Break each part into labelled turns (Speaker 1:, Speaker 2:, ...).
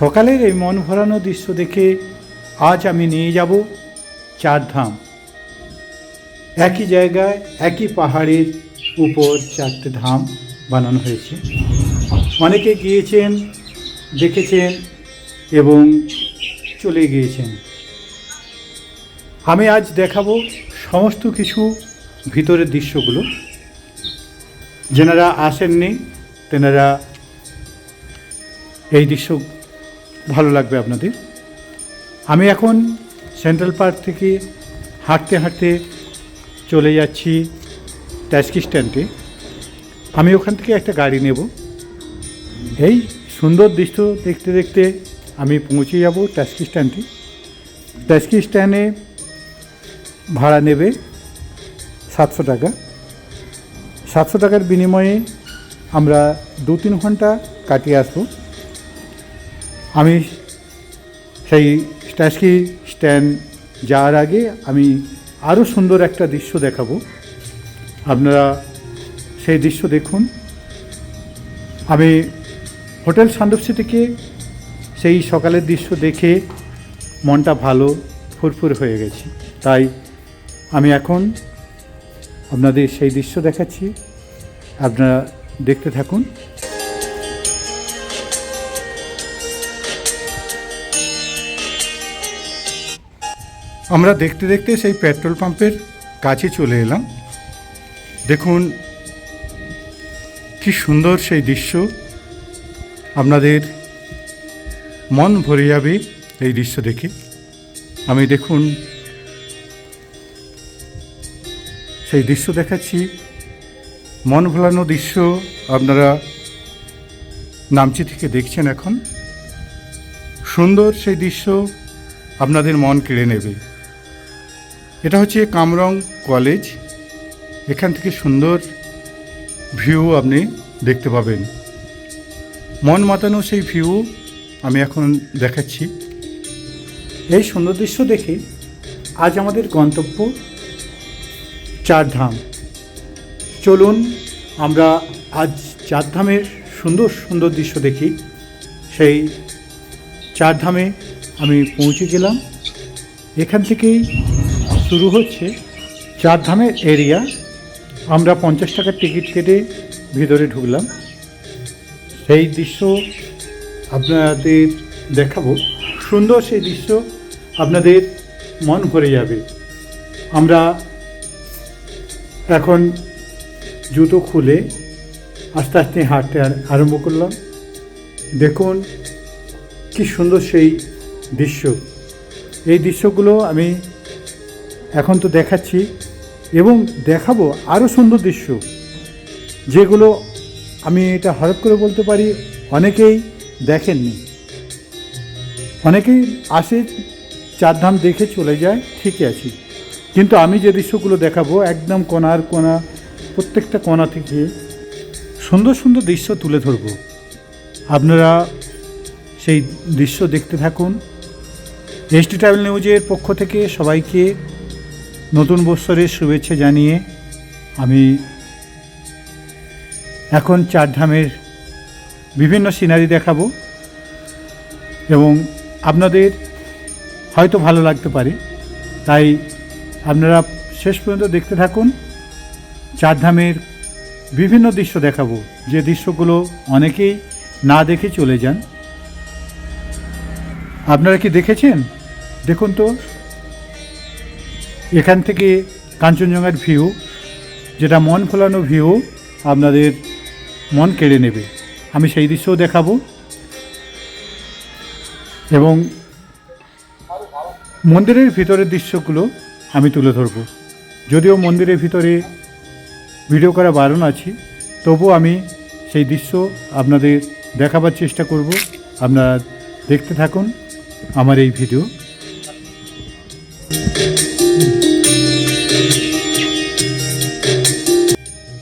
Speaker 1: সকালের এই মন ভরানো দৃশ্য দেখে আজ আমি নিয়ে যাব চারধাম। একই জায়গায়, একই পাহাড়ের উপর চারটে ধাম বানানো হয়েছে। অনেকে গিয়েছেন, দেখেছেন এবং চলে গিয়েছেন। আমি আজ দেখাবো সমস্ত কিছু ভিতরের দৃশ্যগুলো। যেনারা আসেননি, তেনারা এই দৃশ্য ভালো লাগবে আপনাদের। আমি এখন সেন্ট্রাল পার্ক থেকে হাঁটতে হাঁটতে চলে যাচ্ছি ট্যাক্সি স্ট্যান্ডে আমি ওখান থেকে একটা গাড়ি নেব। এই সুন্দর দৃশ্য দেখতে দেখতে আমি পৌঁছে যাব ট্যাক্সি স্ট্যান্ডে ট্যাক্সি স্ট্যান্ডে ভাড়া নেবে সাতশো টাকা। সাতশো টাকার বিনিময়ে আমরা দু তিন ঘণ্টা কাটিয়ে আসব। আমি সেই ট্যাক্সি স্ট্যান্ড যাওয়ার আগে আমি আরও সুন্দর একটা দৃশ্য দেখাবো। আপনারা সেই দৃশ্য দেখুন। আমি হোটেল সান্দপসি থেকে সেই সকালের দৃশ্য দেখে মনটা ভালো, ফুরফুর হয়ে গেছে। তাই আমি এখন আপনাদের সেই দৃশ্য দেখাচ্ছি। আপনারা দেখতে থাকুন। আমরা দেখতে দেখতে সেই পেট্রোল পাম্পের কাছে চলে এলাম। দেখুন, কি সুন্দর সেই দৃশ্য। আপনাদের মন ভরে যাবে এই দৃশ্য দেখে। আমি দেখুন, সেই দৃশ্য দেখাচ্ছি। মন ভোলানো দৃশ্য আপনারা নামচি থেকে দেখছেন এখন। সুন্দর সেই দৃশ্য আপনাদের মন কেড়ে নেবে। এটা হচ্ছে কামরং কলেজ। এখান থেকে সুন্দর ভিউ আপনি দেখতে পাবেন। মন মাতানো সেই ভিউ আমি এখন দেখাচ্ছি। এই সুন্দর দৃশ্য দেখে আজ আমাদের গন্তব্য চারধাম। চলুন আমরা আজ চারধামের সুন্দর সুন্দর দৃশ্য দেখি। সেই চারধামে আমি পৌঁছে গেলাম। এখান থেকেই শুরু হচ্ছে চারধামের এরিয়া। আমরা পঞ্চাশ টাকার টিকিট কেটে ভিতরে ঢুকলাম। সেই দৃশ্য আপনাদের দেখাবো। সুন্দর সেই দৃশ্য আপনাদের মন ভরে যাবে। আমরা এখন জুতো খুলে আস্তে আস্তে হাঁটতে আর- আরম্ভ করলাম। দেখুন কি সুন্দর সেই দৃশ্য। এই দৃশ্যগুলো আমি এখন তো দেখাচ্ছি এবং দেখাবো আরও সুন্দর দৃশ্য, যেগুলো আমি এটা হঠাৎ করে বলতে পারি অনেকেই দেখেননি। অনেকেই আসে চারধাম দেখে চলে যায়, ঠিকই আছে। কিন্তু আমি যে দৃশ্যগুলো দেখাবো একদম কোনার কোনা, প্রত্যেকটা কোনা থেকে সুন্দর সুন্দর দৃশ্য তুলে ধরবো। আপনারা সেই দৃশ্য দেখতে থাকুন। এসটি ট্রাভেল নিউজের পক্ষ থেকে সবাইকে নতুন বৎসরের শুভেচ্ছা জানিয়ে আমি এখন চারধামের বিভিন্ন সিনারি দেখাবো এবং আপনাদের হয়তো ভালো লাগতে পারে। তাই আপনারা শেষ পর্যন্ত দেখতে থাকুন। চারধামের বিভিন্ন দৃশ্য দেখাবো। যে দৃশ্যগুলো অনেকেই না দেখে চলে যান। আপনারা কি দেখেছেন? দেখুন তো। এখান থেকে কাঞ্চনজঙ্ঘার ভিউ যেটা মন ফোলানো ভিউ আপনাদের মন কেড়ে নেবে। আমি সেই দৃশ্যও দেখাবো। এবং মন্দিরের ভিতরের দৃশ্যগুলো আমি তুলে ধরবো। যদিও মন্দিরের ভিতরে ভিডিও করা বারণ আছে তবু আমি সেই দৃশ্য আপনাদের দেখাবার চেষ্টা করব। আপনারা দেখতে থাকুন আমার এই ভিডিও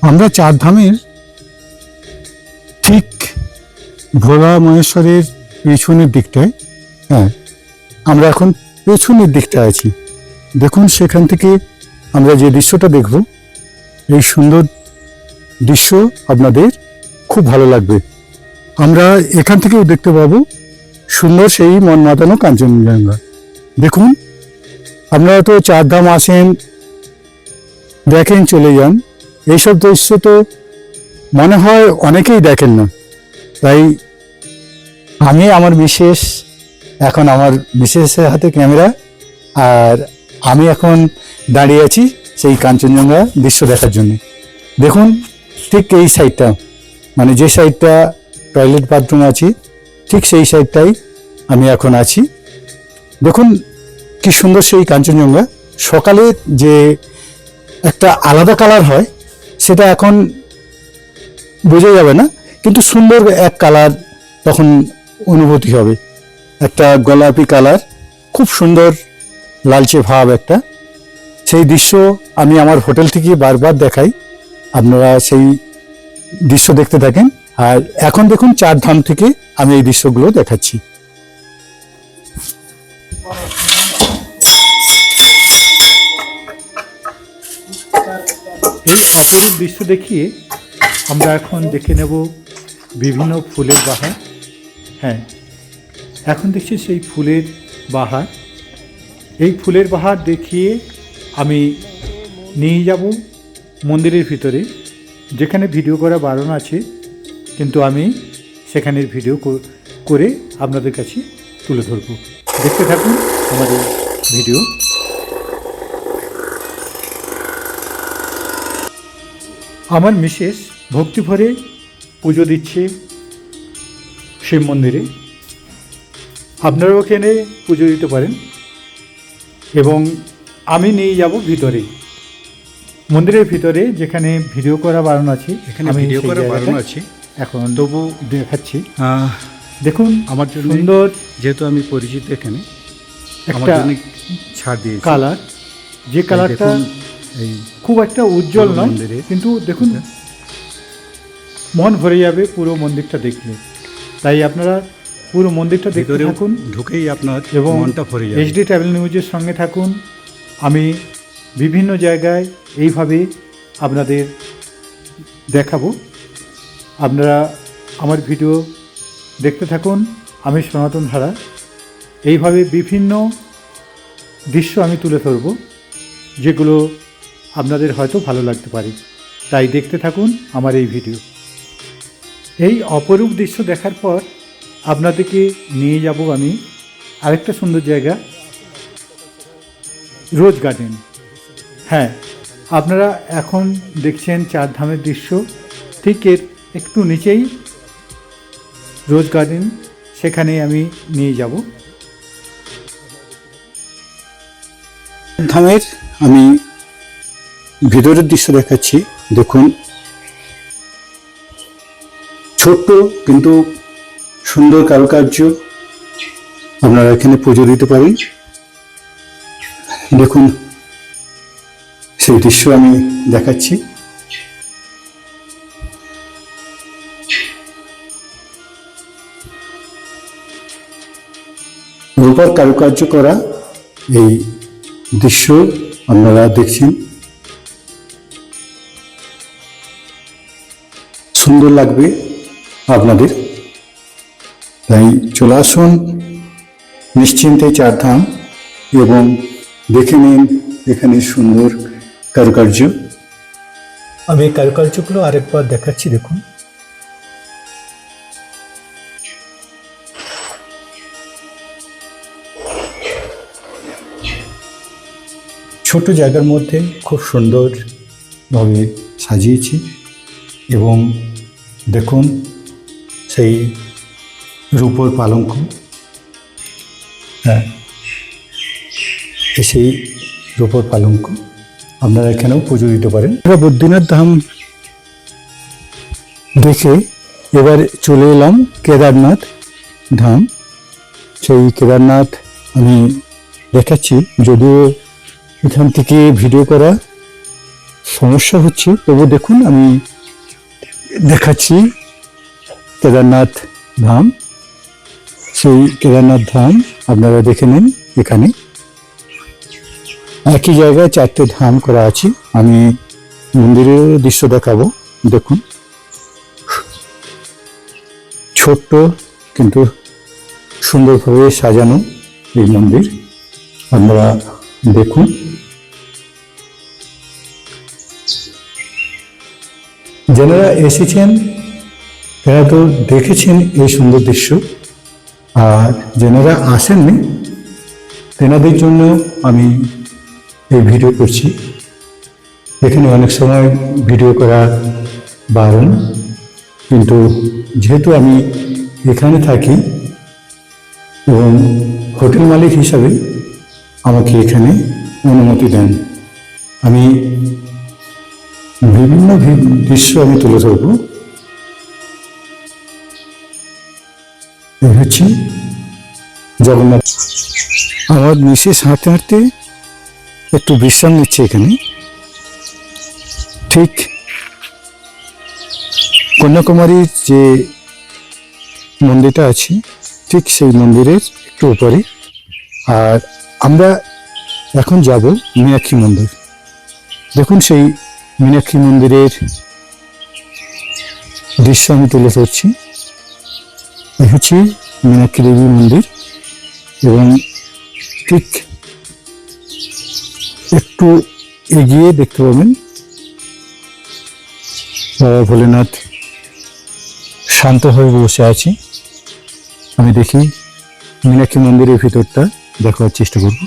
Speaker 1: আমরা চারধামের ঠিক ভোলা মহেশ্বরের পেছনের দিকটায় হ্যাঁ আমরা এখন পেছনের দিকটায় আছি। দেখুন সেখান থেকে আমরা যে দৃশ্যটা দেখব, এই সুন্দর দৃশ্য আপনাদের খুব ভালো লাগবে। আমরা এখান থেকেও দেখতে পাবো
Speaker 2: সুন্দর সেই মন মাতানো কাঞ্চনজঙ্ঘা। দেখুন, আপনারা তো চারধাম আসেন, দেখেন, চলে যান। এইসব দৃশ্য তো মনে হয় অনেকেই দেখেন না। তাই আমি, আমার বিশেষ এখন আমার বিশেষের হাতে ক্যামেরা, আর আমি এখন দাঁড়িয়ে আছি সেই কাঞ্চনজঙ্ঘা দৃশ্য দেখার জন্য। দেখুন, ঠিক এই সাইডটা মানে যে সাইডটা টয়লেট বাথরুম আছে, ঠিক সেই সাইডটাই আমি এখন আছি। দেখুন, কি সুন্দর সেই কাঞ্চনজঙ্ঘা। সকালে যে একটা আলাদা কালার হয় সেটা এখন বোঝা যাবে না, কিন্তু সুন্দর এক কালার তখন অনুভূতি হবে। একটা গোলাপি কালার খুব সুন্দর লালচে ভাব একটা। সেই দৃশ্য আমি আমার হোটেল থেকে বারবার দেখাই। আপনারা সেই দৃশ্য দেখতে থাকেন। আর এখন দেখুন চার ধাম থেকে আমি এই দৃশ্যগুলো দেখাচ্ছি।
Speaker 1: এই অপরূপ দৃশ্য দেখিয়ে আমরা এখন দেখে নেব বিভিন্ন ফুলের বাহার। হ্যাঁ এখন দেখছি সেই ফুলের বাহার। এই ফুলের বাহার দেখিয়ে আমি নিয়ে যাব মন্দিরের ভিতরে, যেখানে ভিডিও করা বারণ আছে, কিন্তু আমি সেখানের ভিডিও কর- করে আপনাদের কাছে তুলে ধরব। দেখতে থাকুন আমাদের ভিডিও। আমার মিসেস ভক্তিভরে পুজো দিচ্ছে শিব মন্দিরে। আপনারাও ওখানে পুজো দিতে পারেন। এবং আমি নিয়ে যাব ভিতরে। মন্দিরের ভিতরে যেখানে ভিডিও করা বারণ আছে
Speaker 3: এখানে ভিডিও করা বারণ আছে।
Speaker 1: এখন
Speaker 3: তবু
Speaker 1: দেখাচ্ছি। দেখুন
Speaker 3: আমার জন্য
Speaker 1: সুন্দর
Speaker 3: যেহেতু আমি পরিচিত এখানে
Speaker 1: একটা
Speaker 3: ছাড় দিয়েছে।
Speaker 1: কালার। যে কালারটা
Speaker 3: এই
Speaker 1: খুব একটা উজ্জ্বল নয়। কিন্তু দেখুন মন ভরে যাবে পুরো মন্দিরটা দেখলে। তাই আপনারা পুরো মন্দিরটা দেখতে থাকুন
Speaker 3: ঢুকেই আপনার
Speaker 1: এবং
Speaker 3: মনটা ভরে যাবে।
Speaker 1: এইচডি ট্রাভেল নিউজের সঙ্গে থাকুন। আমি বিভিন্ন জায়গায় এইভাবে আপনাদের দেখাবো। আপনারা আমার ভিডিও দেখতে থাকুন। আমি সনাতন ধারা এইভাবে বিভিন্ন দৃশ্য আমি তুলে ধরবো যেগুলো আপনাদের হয়তো ভালো লাগতে পারে। তাই দেখতে থাকুন আমার এই ভিডিও। এই অপরূপ দৃশ্য দেখার পর আপনাদেরকে নিয়ে যাব আমি আরেকটা সুন্দর জায়গা, রোজ গার্ডেন। হ্যাঁ আপনারা এখন দেখছেন চার ধামের দৃশ্য। ঠিক এর একটু নিচেই রোজ গার্ডেন, সেখানে আমি নিয়ে যাব।
Speaker 2: ধামের আমি ভিতরের দৃশ্য দেখাচ্ছি, দেখুন। ছোট্ট কিন্তু সুন্দর কারুকার্য আপনারা এখানে পুজো দিতে পারেন। দেখুন, সেই দৃশ্য আমি দেখাচ্ছি। রূপার কারুকার্য করা এই দৃশ্য আপনারা দেখছেন। সুন্দর লাগবে আপনাদের। তাই চলে আসুন নিশ্চিন্তে চারধাম এবং দেখে নিন এখানে সুন্দর কারুকার্য। আমি এই কারুকার্যগুলো আরেকবার দেখাচ্ছি, দেখুন। ছোট জায়গার মধ্যে খুব সুন্দরভাবে সাজিয়েছি এবং দেখুন, সেই রূপোর পালঙ্ক। হ্যাঁ সেই রূপোর পালঙ্ক। আপনারা এখানেও পুজো দিতে পারেন। আমরা বদ্রীনাথ ধাম দেখে এবার চলে এলাম কেদারনাথ ধাম। সেই কেদারনাথ আমি দেখাচ্ছি, যদিও এখান থেকে ভিডিও করা সমস্যা হচ্ছে। তবু দেখুন, আমি দেখাচ্ছি কেদারনাথ ধাম। সেই কেদারনাথ ধাম আপনারা দেখে নিন এখানে। একই জায়গায় চারটে ধাম করা আছে। আমি মন্দিরের দৃশ্য দেখাবো, দেখুন। ছোট্ট কিন্তু সুন্দরভাবে সাজানো এই মন্দির। আপনারা দেখুন। যারা এসেছেন তারা তো দেখেছেন এই সুন্দর দৃশ্য। আর যারা আসেননি, তেনাদের জন্য আমি এই ভিডিও করছি। এখানে অনেক সময় ভিডিও করা বারণ, কিন্তু যেহেতু আমি এখানে থাকি এবং হোটেল মালিক হিসাবে আমাকে এখানে অনুমতি দেন, আমি বিভিন্ন দৃশ্য আমি তুলে ধরব। হচ্ছে জগন্নাথ। আমার মিসেস হাঁটতে হাঁটতে একটু বিশ্রাম নিচ্ছে এখানে। ঠিক কন্যাকুমারীর যে মন্দিরটা আছে, ঠিক সেই মন্দিরের একটু উপরে। আর আমরা এখন যাব মিয়াক্ষী মন্দির। দেখুন সেই মীনাক্ষী মন্দিরের দৃশ্য আমি তুলে ধরছি। এই হচ্ছে মীনাক্ষী দেবী মন্দির এবং ঠিক একটু এগিয়ে দেখতে পাবেন বাবা ভোলেনাথ শান্তভাবে বসে আছি। আমি দেখি মীনাক্ষী মন্দিরের ভিতরটা দেখার চেষ্টা করব।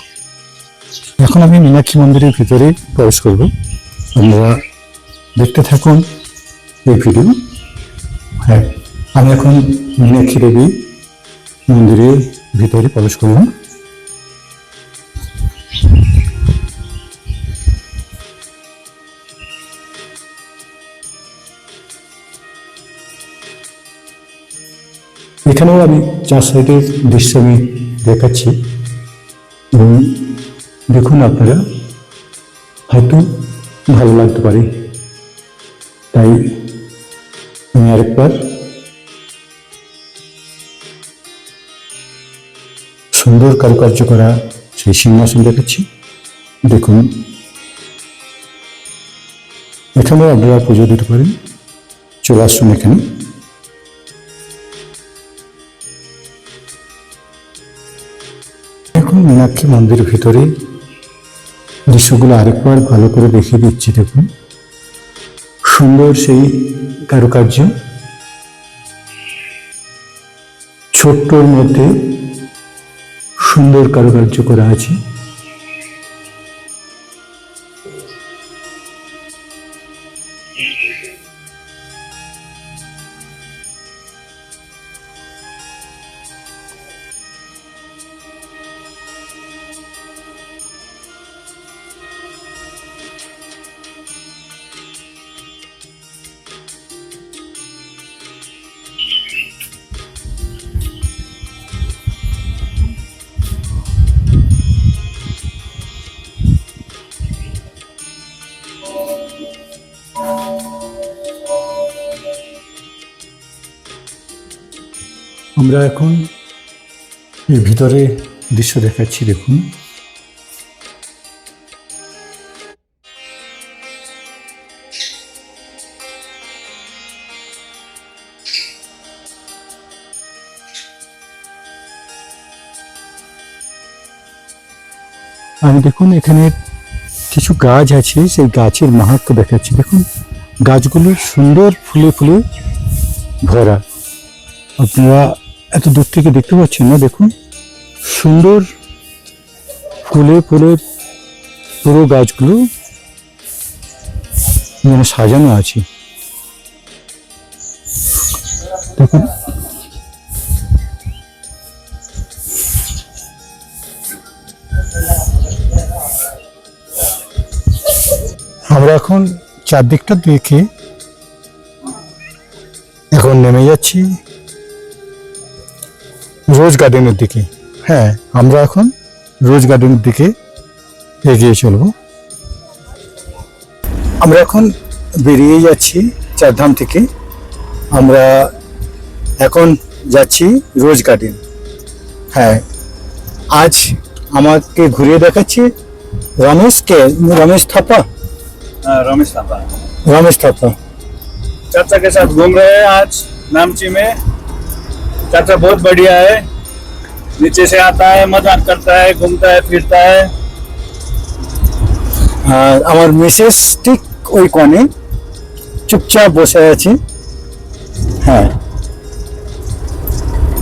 Speaker 2: এখন আমি মীনাক্ষী মন্দিরের ভিতরে প্রবেশ করব। আপনারা দেখতে থাকুন এই ভিডিও। হ্যাঁ আমি এখন মীনাক্ষী দেবী মন্দিরের ভিতরে প্রবেশ করলাম। এখানেও আমি চার সাইডের দৃশ্য আমি দেখাচ্ছি। দেখুন আপনারা, হয়তো ভালো লাগতে পারে। তাই আমি আরেকবার সুন্দর কারুকার্য করা সেই সিংহাসন দেখাচ্ছি। দেখুন। এখানে আপনারা পুজো দিতে পারেন। চলে আসুন এখানে। এখন মীনাক্ষী মন্দিরের ভিতরে দৃশ্যগুলো আরেকবার ভালো করে দেখিয়ে দিচ্ছি, দেখুন। সুন্দর সেই কারুকার্য। ছোট্টর মধ্যে সুন্দর কারুকার্য করা আছে। আমরা এখন এর ভিতরে দৃশ্য দেখাচ্ছি, দেখুন। আমি দেখুন, এখানে কিছু গাছ আছে, সেই গাছের মাহাত্ম দেখাচ্ছি। দেখুন, গাছগুলো সুন্দর ফুলে ফুলে ভরা। আপনারা এত দূর থেকে দেখতে পাচ্ছেন না, দেখুন। সুন্দর ফুলে ফুলে পুরো গাছগুলো যেন সাজানো আছে। দেখুন। আমরা এখন চারদিকটা দেখে এখন নেমে যাচ্ছি। রোজ গার্ডেনের দিকে হ্যাঁ আমরা এখন রোজ গার্ডেনের দিকে এগিয়ে চলব আমরা এখন বেরিয়ে যাচ্ছি চারধাম থেকে আমরা এখন যাচ্ছি রোজ গার্ডেন হ্যাঁ আজ আমাকে ঘুরিয়ে দেখাচ্ছি রমেশ কে রমেশ থাপা
Speaker 4: हाँ, रमेश थापा
Speaker 2: रमेश थापा
Speaker 4: चाचा के साथ घूम रहे हैं आज नामची में चाचा बहुत बढ़िया है नीचे से आता है मजाक करता है घूमता है फिरता है
Speaker 2: আর আমার মিসেস ঠিক ওই কনে চুপচাপ বসে আছে হ্যাঁ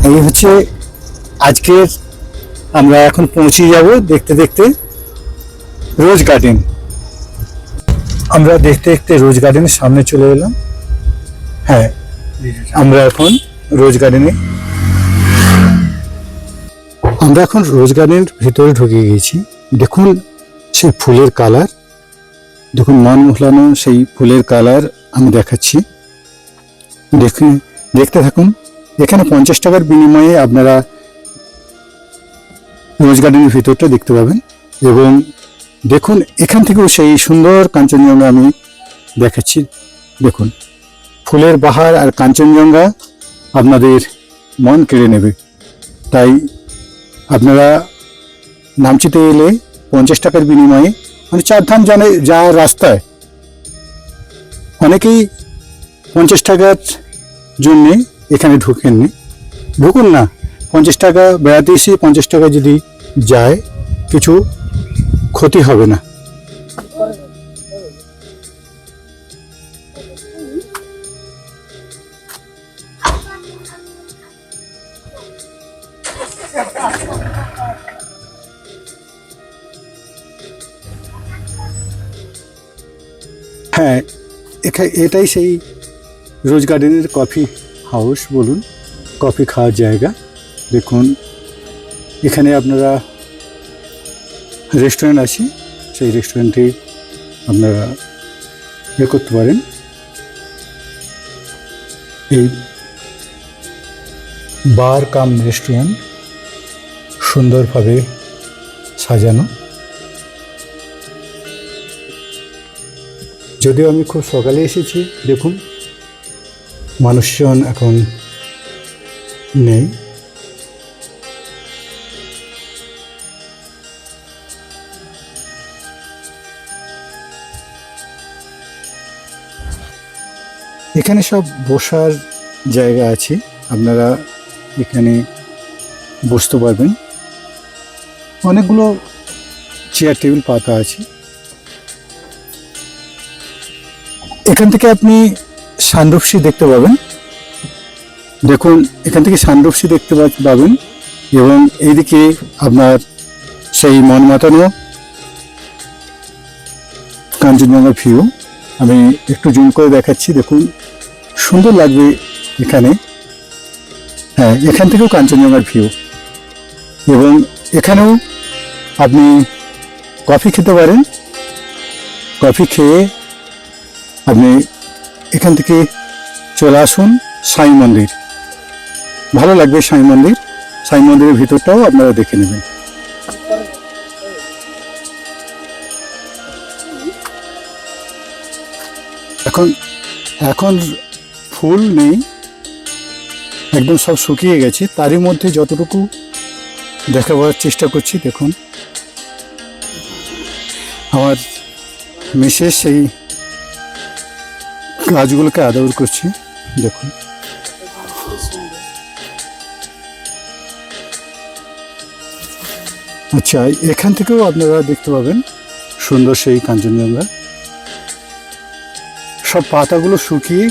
Speaker 2: এই হচ্ছে আজকের আমরা এখন পৌঁছে যাব দেখতে দেখতে রোজ গার্ডেন আমরা দেখতে দেখতে রোজ গার্ডেনের সামনে চলে এলাম হ্যাঁ আমরা এখন রোজ গার্ডেনে আমরা এখন রোজ গার্ডেনের ভিতরে ঢুকে গেছি দেখুন সেই ফুলের কালার। দেখুন মন মোহলানো সেই ফুলের কালার আমি দেখাচ্ছি। দেখুন, দেখতে থাকুন। এখানে পঞ্চাশ টাকার বিনিময়ে আপনারা রোজ গার্ডেনের ভিতরটা দেখতে পাবেন। এবং দেখুন, এখান থেকেও সেই সুন্দর কাঞ্চনজঙ্ঘা আমি দেখাচ্ছি। দেখুন, ফুলের বাহার আর কাঞ্চনজঙ্ঘা আপনাদের মন কেড়ে নেবে। তাই আপনারা নামচিতে এলে পঞ্চাশ টাকার বিনিময়ে মানে চারধাম জানে যাওয়ার রাস্তায়, অনেকেই পঞ্চাশ টাকার জন্যে এখানে ঢুকেননি। ঢুকুন না, পঞ্চাশ টাকা বেড়াতে এসে পঞ্চাশ টাকা যদি যায়, কিছু ক্ষতি হবে না। হ্যাঁ এটাই সেই রোজ গার্ডেনের কফি হাউস, বলুন। কফি খাওয়ার জায়গা। দেখুন, এখানে আপনারা রেস্টুরেন্ট আছে, সেই রেস্টুরেন্টে আপনারা ইয়ে করতে পারেন। এই বার কাম রেস্টুরেন্ট সুন্দরভাবে সাজানো। যদিও আমি খুব সকালে এসেছি, দেখুন। মানুষজন এখন নেই। এখানে সব বসার জায়গা আছে। আপনারা এখানে বসতে পারবেন। অনেকগুলো চেয়ার, টেবিল পাতা আছে। এখান থেকে আপনি সানরূপসী দেখতে পাবেন। দেখুন, এখান থেকে সানরূপসী দেখতে পাবেন এবং এইদিকে আপনার সেই মন মাতানো কাঞ্চনজঙ্ঘা ভিউ আমি একটু জুম করে দেখাচ্ছি, দেখুন, সুন্দর লাগবে এখানে। হ্যাঁ এখান থেকেও কাঞ্চনজঙ্ঘার ভিউ এবং এখানেও আপনি কফি খেতে পারেন। কফি খেয়ে আপনি এখান থেকে চলে আসুন সাই মন্দির। ভালো লাগবে সাই মন্দির। সাই মন্দিরের ভিতরটাও আপনারা দেখে নেবেন। এখন এখন ফুল নেই। একদম সব শুকিয়ে গেছে। তারই মধ্যে যতটুকু দেখা দেখাবার চেষ্টা করছি, দেখুন। আমার মিসেস সেই গাছগুলোকে আদর করছি, দেখুন। আচ্ছা এখান থেকেও আপনারা দেখতে পাবেন সুন্দর সেই কাঞ্চনজঙ্ঘা। সব পাতাগুলো শুকিয়ে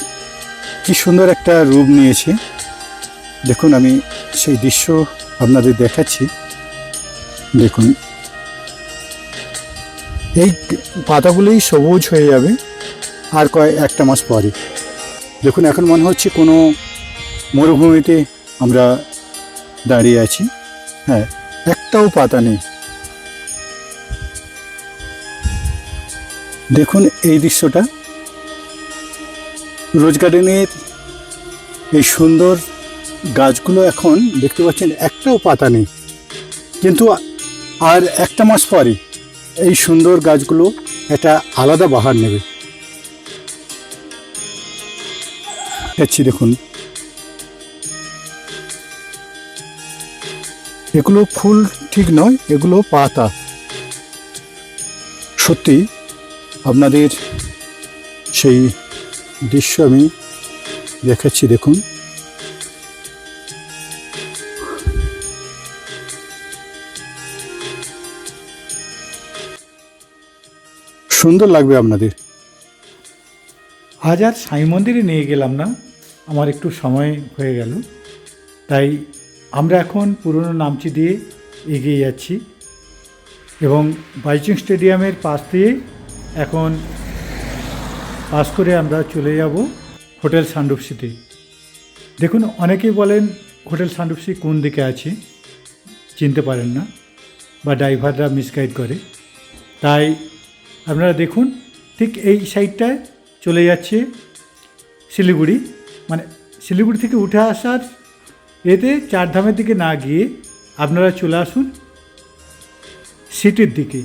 Speaker 2: কি সুন্দর একটা রূপ নিয়েছে। দেখুন, আমি সেই দৃশ্য আপনাদের দেখাচ্ছি। দেখুন। এই পাতাগুলোই সবুজ হয়ে যাবে। আর কয় একটা মাস পরে। দেখুন, এখন মনে হচ্ছে কোনো মরুভূমিতে আমরা দাঁড়িয়ে আছি। হ্যাঁ একটাও পাতা নেই। দেখুন এই দৃশ্যটা। রোজ গার্ডেনের এই সুন্দর গাছগুলো এখন দেখতে পাচ্ছেন, একটাও পাতা নেই। কিন্তু আর একটা মাস পরে এই সুন্দর গাছগুলো একটা আলাদা বাহার নেবে। দেখাচ্ছি, দেখুন। এগুলো ফুল ঠিক নয়, এগুলো পাতা। সত্যি, আপনাদের সেই দৃশ্য আমি দেখাচ্ছি, দেখুন। সুন্দর লাগবে আপনাদের।
Speaker 1: আজ আর সাই মন্দিরে নিয়ে গেলাম না, আমার একটু সময় হয়ে গেল। তাই আমরা এখন পুরনো নামচি দিয়ে এগিয়ে যাচ্ছি এবং বাইচিং স্টেডিয়ামের পাশ দিয়ে এখন পাস করে আমরা চলে যাব হোটেল সান্ডুপসিতে দেখুন, অনেকেই বলেন হোটেল সান্ডুপসি কোন দিকে আছে, চিনতে পারেন না বা ড্রাইভাররা মিসগাইড করে। তাই আপনারা দেখুন, ঠিক এই সাইডটায় চলে যাচ্ছে শিলিগুড়ি। মানে শিলিগুড়ি থেকে উঠে আসার এতে চারধামের দিকে না গিয়ে আপনারা চলে আসুন সিটির দিকে,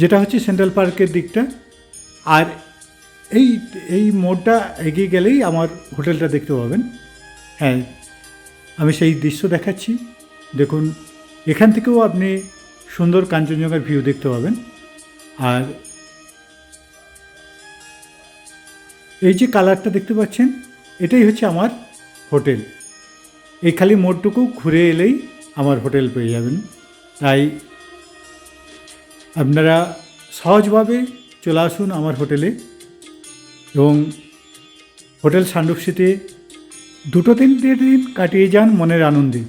Speaker 1: যেটা হচ্ছে সেন্ট্রাল পার্কের দিকটা। আর এই এই মোড়টা এগিয়ে গেলেই আমার হোটেলটা দেখতে পাবেন। হ্যাঁ আমি সেই দৃশ্য দেখাচ্ছি। দেখুন, এখান থেকেও আপনি সুন্দর কাঞ্চনজঙ্ঘার ভিউ দেখতে পাবেন। আর এই যে কালারটা দেখতে পাচ্ছেন, এটাই হচ্ছে আমার হোটেল। এই খালি মোড়টুকু ঘুরে এলেই আমার হোটেল পেয়ে যাবেন। তাই আপনারা সহজভাবে চলে আসুন আমার হোটেলে এবং হোটেল সান্ডুপসিতে দুটো তিনটে দিন কাটিয়ে যান মনের আনন্দে।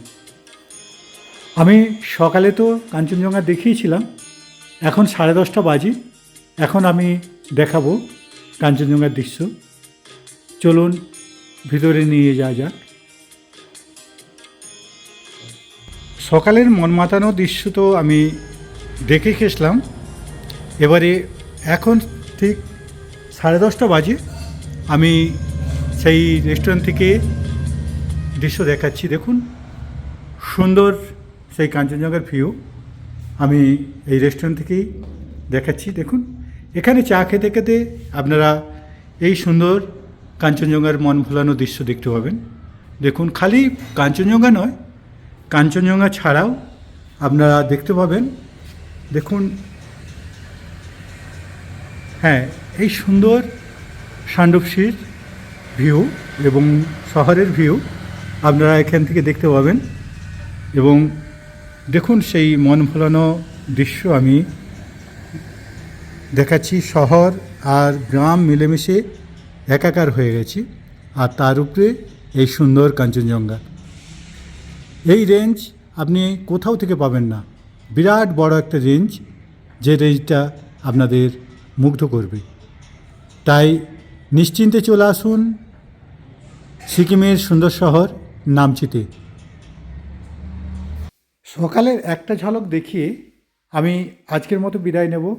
Speaker 1: আমি সকালে তো কাঞ্চনজঙ্ঘা দেখিয়েছিলাম, এখন সাড়ে দশটা বাজে, এখন আমি দেখাবো। কাঞ্চনজঙ্ঘার দৃশ্য। চলুন ভিতরে নিয়ে যাওয়া যাক। সকালের মন মাতানো দৃশ্য তো আমি দেখে খেসলাম। এবারে এখন ঠিক সাড়ে দশটা বাজে। আমি সেই রেস্টুরেন্ট থেকে দৃশ্য দেখাচ্ছি। দেখুন, সুন্দর সেই কাঞ্চনজঙ্ঘার ভিউ আমি এই রেস্টুরেন্ট থেকেই দেখাচ্ছি। দেখুন। এখানে চা খেতে খেতে আপনারা এই সুন্দর কাঞ্চনজঙ্ঘার মন ভোলানো দৃশ্য দেখতে পাবেন। দেখুন, খালি কাঞ্চনজঙ্ঘা নয়, কাঞ্চনজঙ্ঘা ছাড়াও আপনারা দেখতে পাবেন, দেখুন হ্যাঁ এই সুন্দর সান্ডবশির ভিউ এবং শহরের ভিউ আপনারা এখান থেকে দেখতে পাবেন এবং দেখুন সেই মন ভোলানো দৃশ্য আমি দেখাচ্ছি শহর আর গ্রাম মিলেমিশে একাকার হয়ে গেছি আর তার উপরে এই সুন্দর কাঞ্চনজঙ্ঘা। এই রেঞ্জ আপনি কোথাও থেকে পাবেন না। বিরাট বড় একটা রেঞ্জ যে রেঞ্জটা আপনাদের মুগ্ধ করবে। তাই নিশ্চিন্তে চলে আসুন সিকিমের সুন্দর শহর নামচিতে। সকালের একটা ঝলক দেখিয়ে আমি আজকের মতো বিদায় নেব।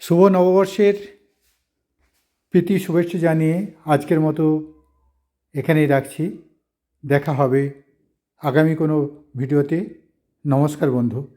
Speaker 1: শুভ নববর্ষের প্রীতি শুভেচ্ছা জানিয়ে আজকের মতো এখানেই রাখছি। দেখা হবে আগামী কোনো ভিডিওতে। নমস্কার বন্ধু।